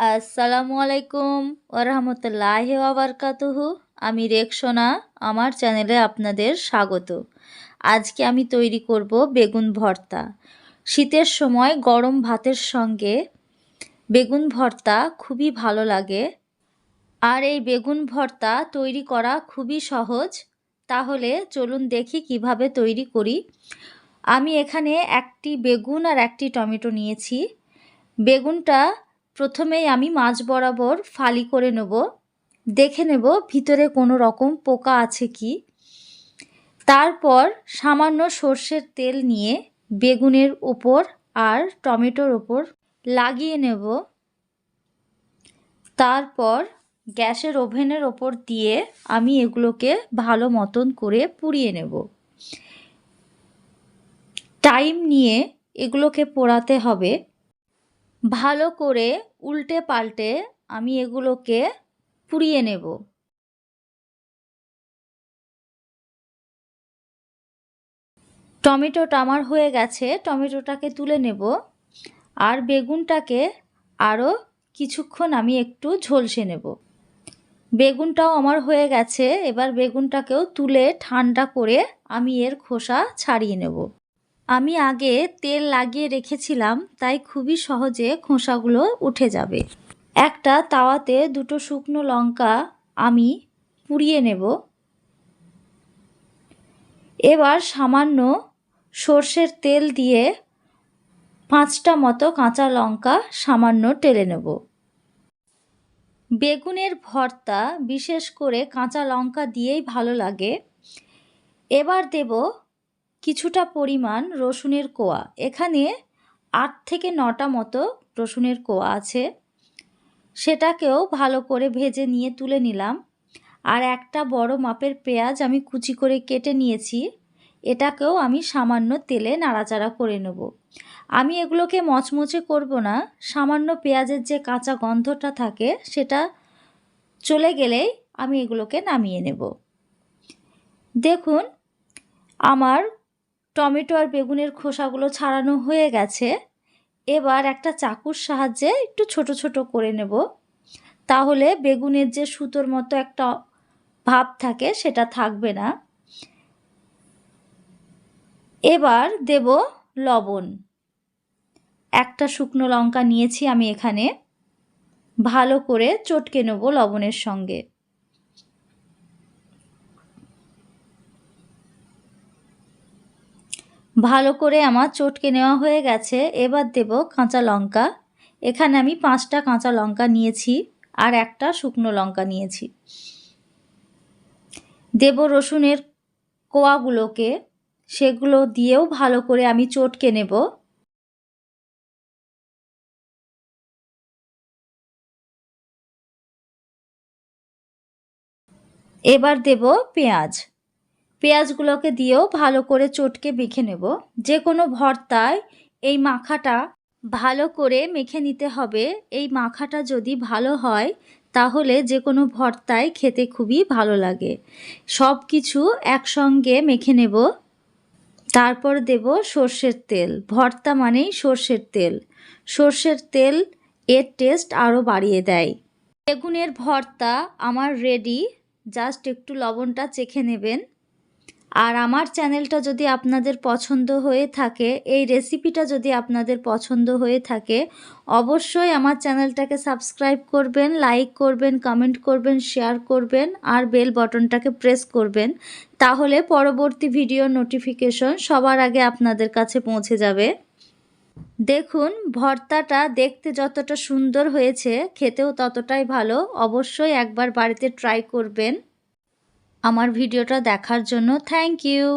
আসসালামু আলাইকুম ওরহামতুল্লাহ ওবরকাতুহু আমি রেকসোনা আমার চ্যানেলে আপনাদের স্বাগত। আজকে আমি তৈরি করব বেগুন ভর্তা। শীতের সময় গরম ভাতের সঙ্গে বেগুন ভর্তা খুবই ভালো লাগে। আর এই বেগুন ভর্তা তৈরি করা খুবই সহজ। তাহলে চলুন দেখি কীভাবে তৈরি করি। আমি এখানে একটি বেগুন আর একটি টমেটো নিয়েছি। বেগুনটা প্রথমেই আমি মাছ বরাবর ফালি করে নেব। দেখে নেব ভিতরে কোনো রকম পোকা আছে কি। তারপর সামান্য সর্ষের তেল নিয়ে বেগুনের ওপর আর টমেটোর ওপর লাগিয়ে নেব। তারপর গ্যাসের ওভেনের ওপর দিয়ে আমি এগুলোকে ভালো মতন করে পুড়িয়ে নেব। টাইম নিয়ে এগুলোকে পোড়াতে হবে। ভালো করে উল্টে পাল্টে আমি এগুলোকে পুড়িয়ে নেব। টমেটোটা আমার হয়ে গেছে, টমেটোটাকে তুলে নেব আর বেগুনটাকে আরও কিছুক্ষণ আমি একটু ঝলসে নেব। বেগুনটাও আমার হয়ে গেছে, এবার বেগুনটাকেও তুলে ঠান্ডা করে আমি এর খোসা ছাড়িয়ে নেব। আমি আগে তেল লাগিয়ে রেখেছিলাম, তাই খুবই সহজে খোসাগুলো উঠে যাবে। একটা তাওয়াতে দুটো শুকনো লঙ্কা আমি পুড়িয়ে নেব। এবার সামান্য সর্ষের তেল দিয়ে পাঁচটা মতো কাঁচা লঙ্কা সামান্য টেলে নেব। বেগুনের ভর্তা বিশেষ করে কাঁচা লঙ্কা দিয়েই ভালো লাগে। এবার দেব কিছুটা পরিমাণ রসুনের কোয়া। এখানে আট থেকে নটা মতো রসুনের কোয়া আছে। সেটাকেও ভালো করে ভেজে নিয়ে তুলে নিলাম। আর একটা বড় মাপের পেঁয়াজ আমি কুচি করে কেটে নিয়েছি। এটাকেও আমি সামান্য তেলে নাড়াচাড়া করে নেব। আমি এগুলোকে মচমচে করব না। সামান্য পেঁয়াজের যে কাঁচা গন্ধটা থাকে, সেটা চলে গেলেই আমি এগুলোকে নামিয়ে নেব। দেখুন, আমার টমেটো আর বেগুনের খোসাগুলো ছাড়ানো হয়ে গেছে। এবার একটা চাকুর সাহায্যে একটু ছোট ছোট করে নেব। তাহলে বেগুনের যে সুতোর মতো একটা ভাব থাকে সেটা থাকবে না। এবার দেব লবণ। একটা শুকনো লঙ্কা নিয়েছি আমি এখানে। ভালো করে চটকে নেব লবণের সঙ্গে। ভালো করে আমার চটকে নেওয়া হয়ে গেছে। এবার দেব কাঁচা লঙ্কা। এখানে আমি পাঁচটা কাঁচা লঙ্কা নিয়েছি আর একটা শুকনো লঙ্কা নিয়েছি। দেব রসুনের কোয়াগুলোকে। সেগুলো দিয়েও ভালো করে আমি চটকে নেব। এবার দেব পেঁয়াজ। পেঁয়াজগুলোকে দিয়েও ভালো করে চটকে মেখে নেব। যে কোনো ভর্তায় এই মাখাটা ভালো করে মেখে নিতে হবে। এই মাখাটা যদি ভালো হয়, তাহলে যে কোনো ভর্তায় খেতে খুবই ভালো লাগে। সব কিছু একসঙ্গে মেখে নেব। তারপর দেব সর্ষের তেল। ভর্তা মানেই সর্ষের তেল। সর্ষের তেল এর টেস্ট আরও বাড়িয়ে দেয়। বেগুনের ভর্তা আমার রেডি জাস্ট একটু লবণটা চেখে নেবেন। আর আমার চ্যানেলটা যদি আপনাদের পছন্দ হয়ে থাকে, এই রেসিপিটা যদি আপনাদের পছন্দ হয়ে থাকে, অবশ্যই আমার চ্যানেলটাকে সাবস্ক্রাইব করবেন, লাইক করবেন, কমেন্ট করবেন, শেয়ার করবেন, আর বেল বটনটাকে প্রেস করবেন। তাহলে পরবর্তী ভিডিও নোটিফিকেশন সবার আগে আপনাদের কাছে পৌঁছে যাবে। দেখুন, ভর্তাটা দেখতে যতটা সুন্দর হয়েছে, খেতেও ততটাই ভালো। অবশ্যই একবার বাড়িতে ট্রাই করবেন। আমার ভিডিওটা দেখার জন্য থ্যাংক ইউ।